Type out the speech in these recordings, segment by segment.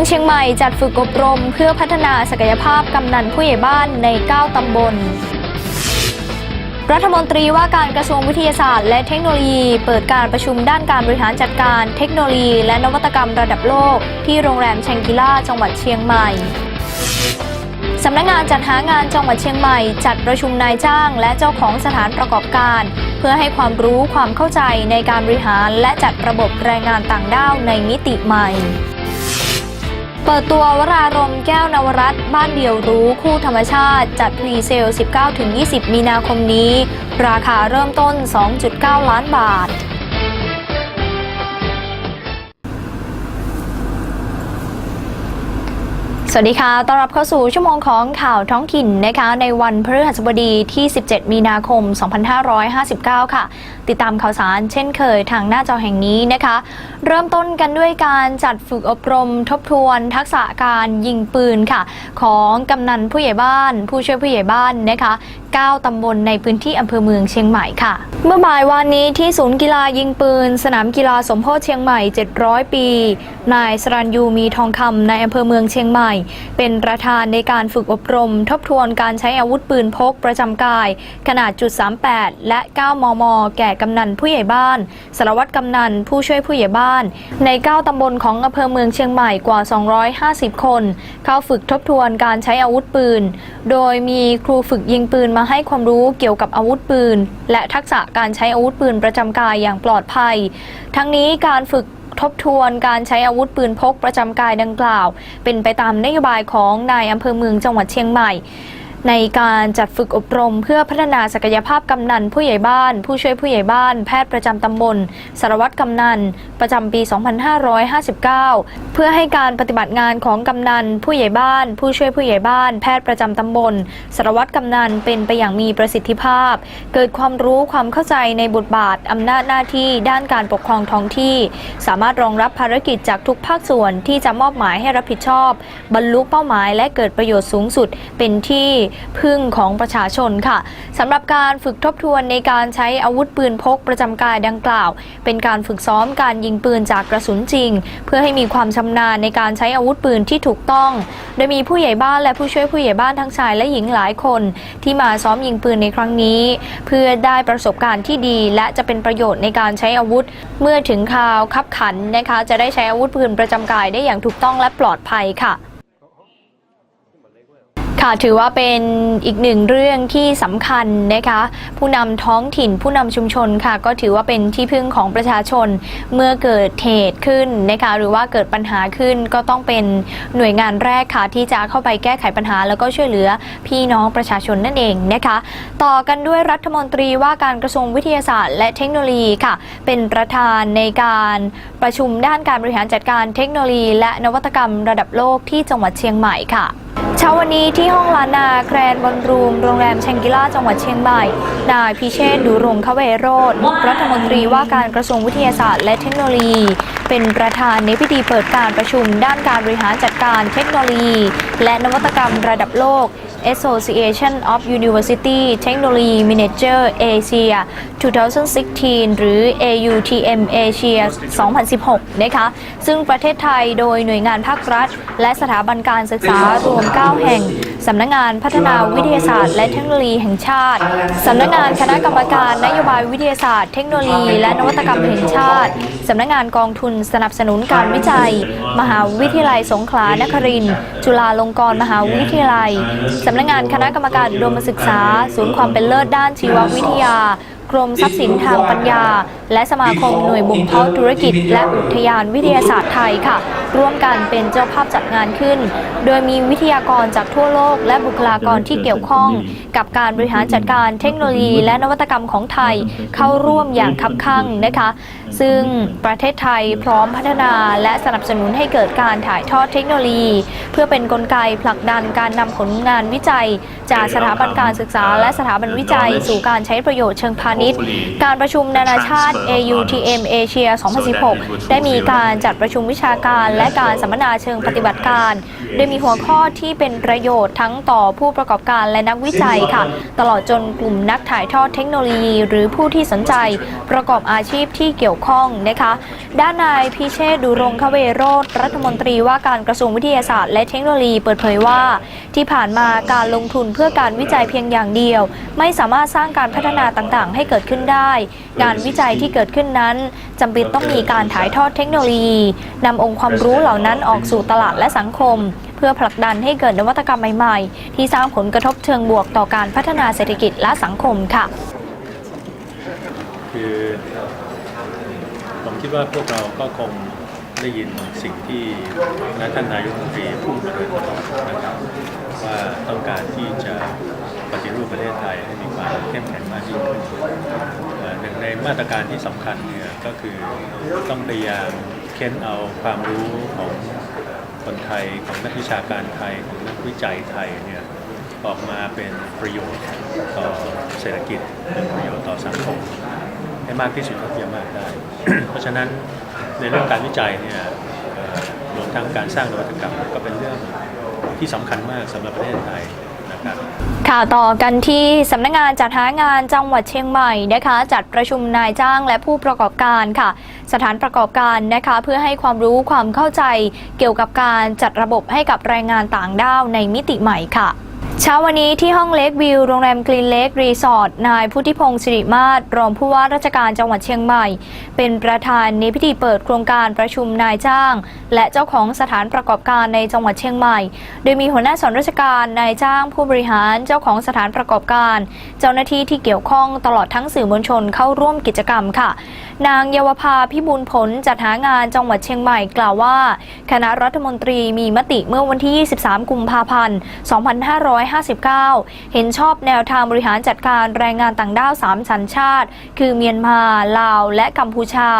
อำเภอเมืองเชียงใหม่จัดฝึกอบรม เพื่อพัฒนาศักยภาพกำนันผู้ใหญ่บ้านใน 9 ตำบล รัฐมนตรีว่าการกระทรวงวิทยาศาสตร์ และเทคโนโลยี เปิดการประชุมด้านการบริหารจัดการเทคโนโลยี และนวัตกรรมระดับโลก ที่โรงแรมแชงกิล่าจังหวัดเชียงใหม่สำนักงานจัดหางานจังหวัดเชียงใหม่ จัดประชุมนายจ้าง และเจ้าของสถานประกอบการ เพื่อให้ความรู้ความเข้าใจในการบริหาร และจัดระบบแรงงานต่างด้าวในมิติใหม่ เปิดตัววรารมแก้วนวรัตบ้านเดี่ยวรู้คู่ธรรมชาติ จัดพรีเซล 19-20 มีนาคมนี้ ราคาเริ่มต้น 2.9 ล้านบาท สวัสดีค่ะ ต้อนรับเข้าสู่ชั่วโมงของข่าวท้องถิ่นนะคะ ในวันพฤหัสบดีที่ 17 มีนาคม 2559 ค่ะ ติดตามข่าวสารเช่นเคยทางหน้าจอแห่งนี้นะคะ เริ่มต้นกันด้วยการจัดฝึกอบรมทบทวนทักษะการยิงปืนค่ะ ของกำนันผู้ใหญ่บ้าน ผู้ช่วยผู้ใหญ่บ้านนะคะ 9 ตำบลในพื้นที่อำเภอเมืองเชียงใหม่ค่ะ เมื่อบ่ายวานนี้ที่ศูนย์กีฬายิงปืน สนามกีฬาสมโพธิเชียงใหม่ 700 ปี นายสรัญยูมีทองคำในอำเภอเมืองเชียงใหม่ เป็นประธานในการฝึกอบรม ทบทวนการใช้อาวุธปืนพกประจำกาย ขนาดจุด38และ 9 มม แก่กำนันผู้ใหญ่บ้าน สารวัตรกำนันผู้ช่วยผู้ใหญ่บ้าน ใน 9 ตำบลของอำเภอเมืองเชียงใหม่กว่า 250 คน เข้าฝึกทบทวนการใช้อาวุธปืน โดยมีครูฝึกยิงปืนมาให้ความรู้เกี่ยวกับอาวุธปืน และทักษะการใช้อาวุธปืนประจำกายอย่างปลอดภัย ทั้งนี้การฝึกทบทวนการใช้อาวุธปืนพกประจำกายดังกล่าว เป็นไปตามนโยบายของนายอำเภอเมืองจังหวัดเชียงใหม่ ในการจัดฝึกอบรมเพื่อพัฒนาศักยภาพกำนันผู้ใหญ่บ้าน ผู้ช่วยผู้ใหญ่บ้าน แพทย์ประจำตำบลสารวัตรกำนัน ประจำปี 2559 เพื่อให้การปฏิบัติงานของกำนัน ผู้ใหญ่บ้าน ผู้ช่วยผู้ใหญ่บ้าน แพทย์ประจำตำบลสารวัตรกำนันเป็นไปอย่างมีประสิทธิภาพ เกิดความรู้ความเข้าใจในบทบาทอำนาจหน้าที่ด้านการปกครองท้องที่ สามารถรองรับภารกิจจากทุกภาคส่วนที่จะมอบหมายให้รับผิดชอบ บรรลุเป้าหมายและเกิดประโยชน์สูงสุดเป็นที่พึ่งของประชาชนค่ะสำหรับการฝึกทบทวนในการใช้อาวุธปืนพกประจำกายดังกล่าว เป็นการฝึกซ้อมการยิงปืนจากกระสุนจริง เพื่อให้มีความชำนาญในการใช้อาวุธปืนที่ถูกต้อง โดยมีผู้ใหญ่บ้านและผู้ช่วยผู้ใหญ่บ้านทั้งชายและหญิงหลายคน ที่มาซ้อมยิงปืนในครั้งนี้ เพื่อได้ประสบการณ์ที่ดี และจะเป็นประโยชน์ในการใช้อาวุธ เมื่อถึงคราวคับขันนะคะจะได้ใช้อาวุธปืนประจำกายได้อย่างถูกต้องและปลอดภัยค่ะ ค่ะถือว่าเป็นอีกหนึ่งเรื่องที่สำคัญนะคะ ผู้นำท้องถิ่นผู้นำชุมชนค่ะ ก็ถือว่าเป็นที่พึ่งของประชาชนเมื่อเกิดเหตุขึ้นนะคะหรือว่าเกิดปัญหาขึ้นก็ต้องเป็นหน่วยงานแรกค่ะ ที่จะเข้าไปแก้ไขปัญหา แล้วก็ช่วยเหลือพี่น้องประชาชนนั่นเองนะคะ ต่อกันด้วยรัฐมนตรีว่าการกระทรวงวิทยาศาสตร์ และเทคโนโลยีค่ะ เป็นประธานในการประชุมด้านการบริหารจัดการเทคโนโลยี และนวัตกรรมระดับโลกที่จังหวัดเชียงใหม่ค่ะ เช้าวันนี้ที่ห้องล้านนาแกรนบอลรูม โรงแรมแชงกิล่าจังหวัดเชียงใหม่ นายพิเชษฐ์ดูรงคเวโรธรัฐมนตรีว่าการกระทรวงวิทยาศาสตร์และเทคโนโลยี เป็นประธานในพิธีเปิดการประชุมด้านการบริหารจัดการเทคโนโลยี และนวัตกรรมระดับโลก Association of University Technology Manager Asia 2016 หรือ AUTM Asia 2016 นะคะ ซึ่งประเทศไทยโดยหน่วยงานภาครัฐ และสถาบันการศึกษารวม 9แห่ง สำนักงานพัฒนาวิทยาศาสตร์ และเทคโนโลยีแห่งชาติ สำนักงานคณะกรรมการนโยบายวิทยาศาสตร์ เทคโนโลยี และนวัตกรรมแห่งชาติ สำนักงานกองทุนสนับสนุนการวิจัย มหาวิทยาลัยสงขลานครินทร์จุฬาลงกรณ์มหาวิทยาลัย สำนักงานคณะกรรมการอุดมศึกษา ศูนย์ความเป็นเลิศด้านชีววิทยากรมทรัพย์สินทางปัญญา และสมาคมหน่วยบ่มเพาะธุรกิจ และอุทยานวิทยาศาสตร์ไทยค่ะ ร่วมกันเป็นเจ้าภาพจัดงานขึ้น โดยมีวิทยากรจากทั่วโลก และบุคลากรที่เกี่ยวข้อง กับการบริหารจัดการเทคโนโลยี และนวัตกรรมของไทยเข้าร่วมอย่างคับคั่งนะคะ ซึ่งประเทศไทยพร้อมพัฒนาและสนับสนุนให้เกิดการถ่ายทอดเทคโนโลยี เพื่อเป็นนกลไกผลักดันการนำผลงานวิจัย จากสถาบันการศึกษา และสถาบันวิจัย สู่การใช้ประโยชน์เชิงพาณิชย์ การประชุมนานาชาติ AUTM Asia 2016 ได้มีการจัดประชุมวิชาการและการสัมมนาเชิงปฏิบัติการ โดยมีหัวข้อที่เป็นประโยชน์ทั้งต่อผู้ประกอบการและนักวิจัยค่ะ ตลอดจนกลุ่มนักถ่ายทอดเทคโนโลยี หรือผู้ที่สนใจประกอบอาชีพที่เกี่ยวข้องนะคะ ด้านนายพิเชษดุรงคเวโรธรัฐมนตรีว่าการกระทรวงวิทยาศาสตร์และเทคโนโลยีเปิดเผยว่า ที่ผ่านมาการลงทุนเพื่อการวิจัยเพียงอย่างเดียว ไม่สามารถสร้างการพัฒนาต่างๆ ให้เกิดขึ้นได้งานวิจัยที่เกิดขึ้นนั้นจำเป็นต้องมีการถ่ายทอดเทคโนโลยีนำองค์ความรู้เหล่านั้นออกสู่ตลาดและสังคม เพื่อผลักดันให้เกิดนวัตกรรมใหม่ๆ ที่สร้างผลกระทบเชิงบวกต่อการพัฒนาเศรษฐกิจและสังคมค่ะ คือผมคิดว่าพวกเราก็คงได้ยินสิ่งที่ท่านนายกรัฐมนตรีพูดมาโดยตลอดนะครับว่าต้องการที่จะปฏิรูปประเทศไทยให้มีความเข้มแข็งมากยิ่งขึ้นหนึ่งในมาตรการที่สำคัญเนี่ยก็คือต้องพยายาม ค้นเอาความรู้ของคนไทยของนักวิชาการไทยของนักวิจัยไทยเนี่ยออกมาเป็นประโยชน์ต่อเศรษฐกิจเป็นประโยชน์ต่อสังคมให้มากที่สุดเท่าที่จะมากได้ เพราะฉะนั้นในเรื่องการวิจัยเนี่ยรวมทั้งการสร้างนวัตกรรมก็เป็นเรื่องที่สำคัญมากสำหรับประเทศไทยนะครับ ค่ะต่อกันที่สำนักงานจัดหางานจังหวัดเชียงใหม่นะคะ จัดประชุมนายจ้างและผู้ประกอบการค่ะ สถานประกอบการนะคะ เพื่อให้ความรู้ความเข้าใจเกี่ยวกับการจัดระบบให้กับแรงงานต่างด้าวในมิติใหม่ค่ะ เช้าวันนี้ที่ห้องเล็กวิวโรงแรมกรีนเล็กรีสอร์ทนายพุทธิพงศ์สิริมาศรองผู้ว่าราชการจังหวัดเชียงใหม่ เป็นประธานในพิธีเปิดโครงการประชุมนายจ้าง และเจ้าของสถานประกอบการในจังหวัดเชียงใหม่ โดยมีหัวหน้าส่วนราชการนายจ้างผู้บริหารเจ้าของสถานประกอบการ เจ้าหน้าที่ที่เกี่ยวข้องตลอดทั้งสื่อมวลชนเข้าร่วมกิจกรรมค่ะ นางเยาวภาพิบูลผลจัดหางานจังหวัดเชียงใหม่กล่าวว่า คณะรัฐมนตรีมีมติเมื่อวันที่ 23 กุมภาพันธ์ 255 2559 เห็นชอบแนวทางบริหารจัดการแรงงานต่างด้าว 3 สัญชาติ คือเมียนมา ลาว และกัมพูชา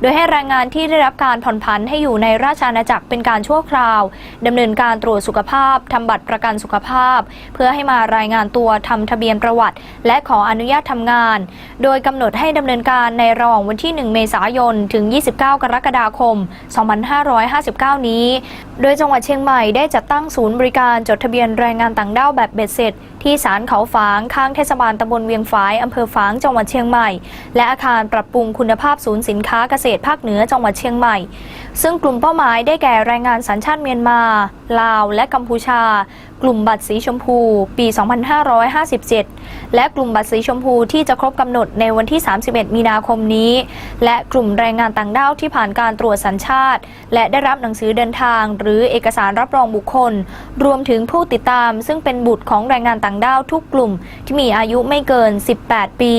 โดยให้แรงงานที่ได้รับการผ่อนผันให้อยู่ในราชอาณาจักรเป็นการชั่วคราวดำเนินการตรวจสุขภาพทำบัตรประกันสุขภาพ เพื่อให้มารายงานตัวทำทะเบียนประวัติ และขออนุญาตทำงาน โดยกำหนดให้ดำเนินการในระหว่างวันที่ 1 เมษายน ถึง 29 กรกฎาคม 2559 นี้ โดยจังหวัดเชียงใหม่ได้จัดตั้งศูนย์บริการจดทะเบียนแรงงานต่างด้าวแบบเบ็ดเสร็จ ที่ศาลเขาฝางข้างเทศบาลตำบลเวียงฝายอำเภอฝางจังหวัดเชียงใหม่ และอาคารปรับปรุงคุณภาพศูนย์สินค้าเกษตรภาคเหนือจังหวัดเชียงใหม่ ซึ่งกลุ่มเป้าหมายได้แก่แรงงานสัญชาติเมียนมา ลาวและกัมพูชา กลุ่มบัตรสีชมพู ปี 2557 และกลุ่มบัตรสีชมพูที่จะครบกำหนดในวันที่ 31 มีนาคมนี้ และกลุ่มแรงงานต่างด้าวที่ผ่านการตรวจสัญชาติ และได้รับหนังสือเดินทาง หรือเอกสารรับรองบุคคล รวมถึงผู้ติดตาม ซึ่งเป็นบุตรของแรงงานต่างด้าวทุกกลุ่มที่มีอายุไม่เกิน 18 ปี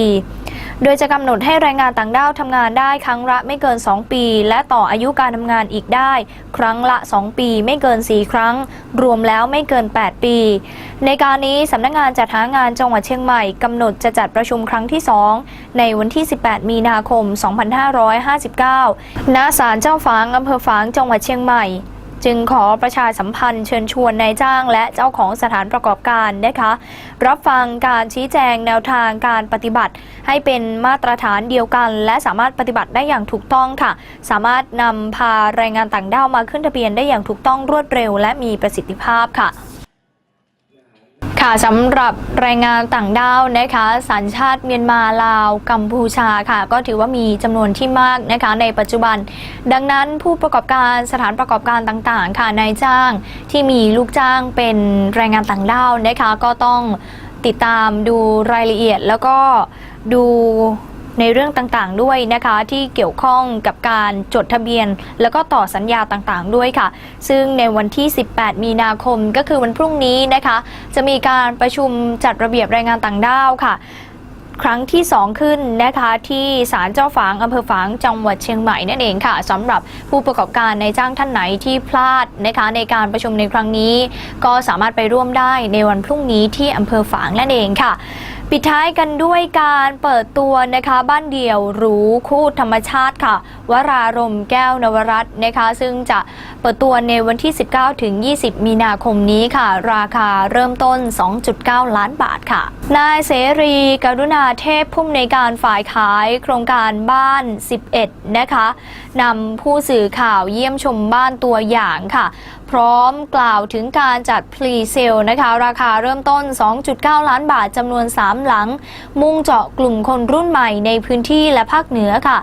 โดยจะกำหนดให้แรงงานต่างด้าวทำงานได้ครั้งละไม่เกิน 2 ปี และต่ออายุการทำงานอีกได้ ครั้งละ 2 ปีไม่เกิน 4 ครั้ง รวมแล้วไม่เกิน 8 ปี ในการนี้สำนักงานจัดหางานจังหวัดเชียงใหม่กำหนดจะจัดประชุมครั้งที่ 2 ในวันที่ 18 มีนาคม 2559 ณ ศาลเจ้าฝางอำเภอฝางจังหวัดเชียงใหม่ จึงขอประชาสัมพันธ์เชิญชวนนายจ้าง และเจ้าของสถานประกอบการนะคะ รับฟังการชี้แจงแนวทางการปฏิบัติ ให้เป็นมาตรฐานเดียวกัน และสามารถปฏิบัติได้อย่างถูกต้องค่ะ สามารถนำพาแรงงานต่างด้าวมาขึ้นทะเบียนได้อย่างถูกต้องรวดเร็ว และมีประสิทธิภาพค่ะ ค่ะสำหรับแรงงานต่างด้าวนะคะสัญชาติเมียนมาลาวกัมพูชาค่ะ ก็ถือว่ามีจำนวนที่มากนะคะในปัจจุบัน ดังนั้นผู้ประกอบการสถานประกอบการต่างๆ ค่ะนายจ้างที่มีลูกจ้างเป็นแรงงานต่างด้าวนะคะก็ต้องติดตามดูรายละเอียดแล้วก็ดู ในเรื่องต่างๆ ด้วยนะคะที่เกี่ยวข้องกับการจดทะเบียน แล้วก็ต่อสัญญาต่างๆ ด้วยค่ะ ซึ่งในวันที่ 18 มีนาคมก็คือวันพรุ่งนี้นะคะ จะมีการประชุมจัดระเบียบแรงงานต่างด้าวค่ะครั้งที่ 2 ขึ้นนะคะที่ศาลเจ้าฝางอำเภอฝางจังหวัดเชียงใหม่นั่นเองค่ะสำหรับผู้ประกอบการในจ้างท่านไหนที่พลาดนะคะในการประชุมในครั้งนี้ ก็สามารถไปร่วมได้ในวันพรุ่งนี้ที่อำเภอฝางนั่นเองค่ะ ปิดท้ายกันด้วยการเปิดตัวนะคะบ้านเดี่ยวหรูคู่ธรรมชาติค่ะ วรารมแก้วนวรัตน์นะคะ ซึ่งจะเปิดตัวในวันที่ 19 ถึง 20 มีนาคมนี้ค่ะ ราคาเริ่มต้น 2.9 ล้านบาทค่ะ นายเสรีกรุณาเทพผู้อำนการฝ่ายขายโครงการบ้าน 11 นะคะนำผู้สื่อข่าวเยี่ยมชมบ้านตัวอย่างค่ะ พร้อมกล่าวถึงการจัดพรีเซลนะคะ ราคาเริ่มต้น 2.9 ล้านบาทจำนวน 3หลัง มุ่งเจาะกลุ่มคนรุ่นใหม่ในพื้นที่และภาคเหนือค่ะ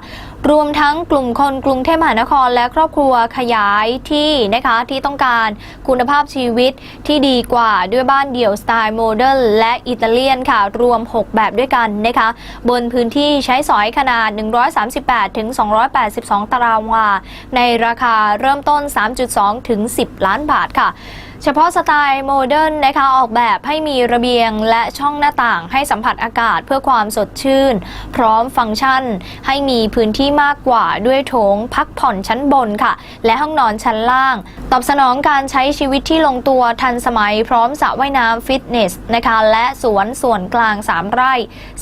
รวมทั้งกลุ่มคนกรุงเทพมหานครและครอบครัวขยายที่นะคะที่ต้องการคุณภาพชีวิตที่ดีกว่าด้วยบ้านเดี่ยวสไตล์โมเดิร์นและอิตาเลียนค่ะ รวม 6 แบบด้วยกันนะคะบนพื้นที่ใช้สอยขนาด 138ถึง282 ตารางวา ในราคาเริ่มต้น 3.2 ถึง 10 ล้านบาทค่ะ เฉพาะสไตล์โมเดิร์นนะคะออกแบบให้มีระเบียงและช่องหน้าต่างให้สัมผัสอากาศเพื่อความสดชื่น พร้อมฟังก์ชัน ให้มีพื้นที่มากกว่าด้วยโถงพักผ่อนชั้นบนค่ะ และห้องนอนชั้นล่าง ตอบสนองการใช้ชีวิตที่ลงตัวทันสมัยพร้อมสระว่ายน้ำฟิตเนสนะคะและสวนส่วนกลาง 3 ไร่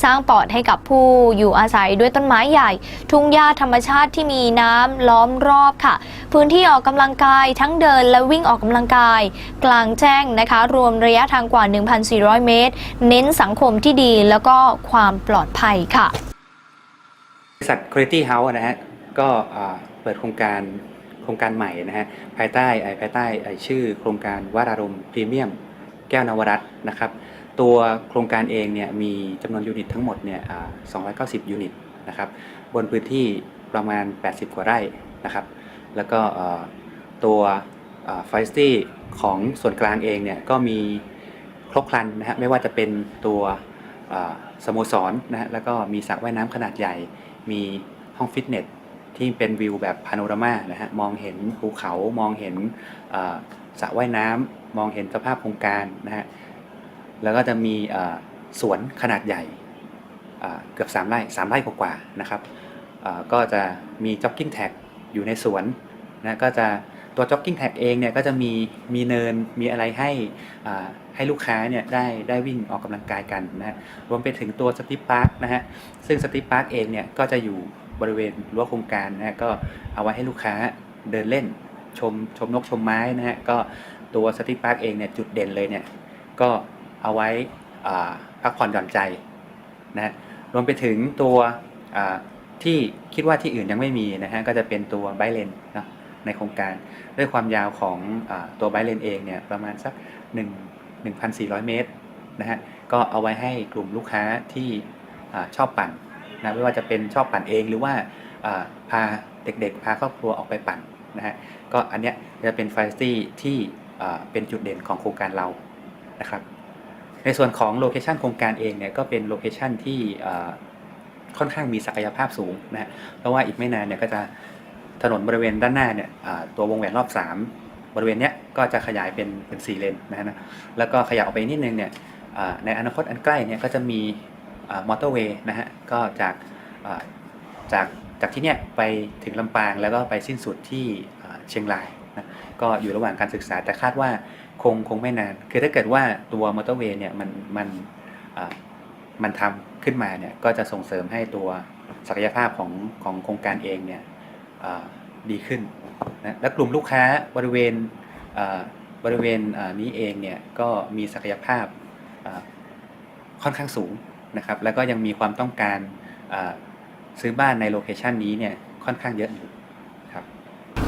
สร้างปอดให้กับผู้อยู่อาศัยด้วยต้นไม้ใหญ่ ทุ่งหญ้าธรรมชาติที่มีน้ำล้อมรอบค่ะ พื้นที่ออกกำลังกายทั้งเดินและวิ่งออกกำลังกายกลางแจ้งนะคะ รวมระยะทางกว่า 1,400 เมตร เน้นสังคมที่ดีแล้วก็ความปลอดภัยค่ะบริษัท Quality House นะฮะก็เปิดโครงการโครงการใหม่นะฮะภายใต้ภายใต้ชื่อโครงการวารารมพรีเมียมแก้วนวรัตนะครับตัวโครงการเองเนี่ยมีจำนวนยูนิตทั้งหมดเนี่ยอ่า290 ยูนิตนะครับบนพื้นที่ประมาณ 80 กว่าไร่นะครับ แล้วก็ตัว ไฟสตี้ของส่วนกลางเองเนี่ยก็มีครบครันนะฮะไม่ว่าจะเป็นตัวสโมสรนะฮะแล้วก็มีสระว่ายน้ำขนาดใหญ่ มีห้องฟิตเนสที่เป็นวิวแบบพาโนรามานะฮะมองเห็นภูเขามองเห็นสระว่ายน้ำมองเห็นสภาพโครงการนะฮะแล้วก็จะมีสวนขนาดใหญ่เกือบ3ไร่3ไร่กว่าๆนะครับก็จะมีจ็อกกิ้งแท็กอยู่ในสวนนะก็จะ ตัวจ็อกกิ้งแท็กเองเนี่ยก็จะมีมีเนินมีอะไรให้ให้ลูกค้าเนี่ยได้ได้วิ่งออกกำลังกายกันนะฮะรวมไปถึงตัวสติปพาร์คนะฮะซึ่งสติปพาร์คเองเนี่ยก็จะอยู่บริเวณรั้วโครงการนะฮะก็เอาไว้ให้ลูกค้าเดินเล่นชมชมนกชมไม้นะฮะก็ตัวสติปพาร์คเองเนี่ยจุดเด่นเลยเนี่ยก็เอาไว้พักผ่อนหย่อนใจนะฮะรวมไปถึงตัวที่คิดว่าที่อื่นยังไม่มีนะฮะก็จะเป็นตัวไบเลนเนาะ ในโครงการ ด้วยความยาวของอตัวไบเลนเองเนี่ยประมาณสัก1 1,400 เมตรนะฮะก็เอาไว้ให้กลุ่มลูกค้าที่อชอบปั่นนะไม่ว่าจะเป็นชอบปั่นเองหรือว่าพาเด็กๆ พาครอบครัวออกไปปั่นนะฮะก็อันเนี้ยจะเป็นไฟซี่ที่เป็นจุดเด่นของโครงการเรานะครับในส่วนของโลเคชันโครงการเองเนี่ยก็เป็นโลเคชันที่ค่อนข้างมีศักยภาพสูงนะฮะเพราะว่าอีกไม่นานเนี่ยก็จะ ถนนบริเวณด้านหน้าเนี่ยตัววงแหวนรอบ 3 บริเวณเนี้ยก็จะขยายเป็นเป็นสี่เลนนะฮะแล้วก็ขยับออกไปนิดนึงเนี่ยในอนาคตอันใกล้เนี่ยก็จะมีมอเตอร์เวย์นะฮะก็จากจากจากที่เนี่ยไปถึงลำปางแล้วก็ไปสิ้นสุดที่เชียงรายนะก็อยู่ระหว่างการศึกษาแต่คาดว่าคงคงไม่นาน คือถ้าเกิดว่าตัวมอเตอร์เวย์เนี่ยมันมันมันทำขึ้นมาเนี่ยก็จะส่งเสริมให้ตัวศักยภาพของของโครงการเองเนี่ย ดีขึ้นนะและกลุ่มลูกค้าบริเวณบริเวณนี้เองเนี่ยก็มีศักยภาพค่อนข้างสูงนะครับ แล้วก็ยังมีความต้องการซื้อบ้านในโลเคชันนี้เนี่ยค่อนข้างเยอะอยู่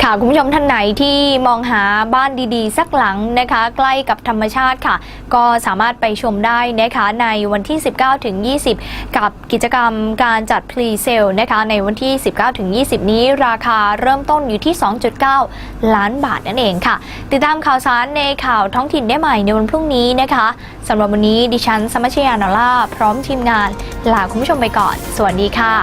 ค่ะคุณผู้ชมท่านไหนที่มองหาบ้านดีๆ สักหลังนะคะ ใกล้กับธรรมชาติค่ะ ก็สามารถไปชมได้นะคะในวันที่ 19ถึง20 กับกิจกรรมการจัดพรีเซลนะคะ ในวันที่ 19ถึง20 นี้ราคาเริ่มต้นอยู่ที่ 2.9 ล้านบาทนั่นเองค่ะ ติดตามข่าวสารในข่าวท้องถิ่นได้ใหม่ในวันพรุ่งนี้นะคะสำหรับวันนี้ดิฉันสมัชยานาล่าพร้อมทีมงานลาคุณผู้ชมไปก่อน สวัสดีค่ะ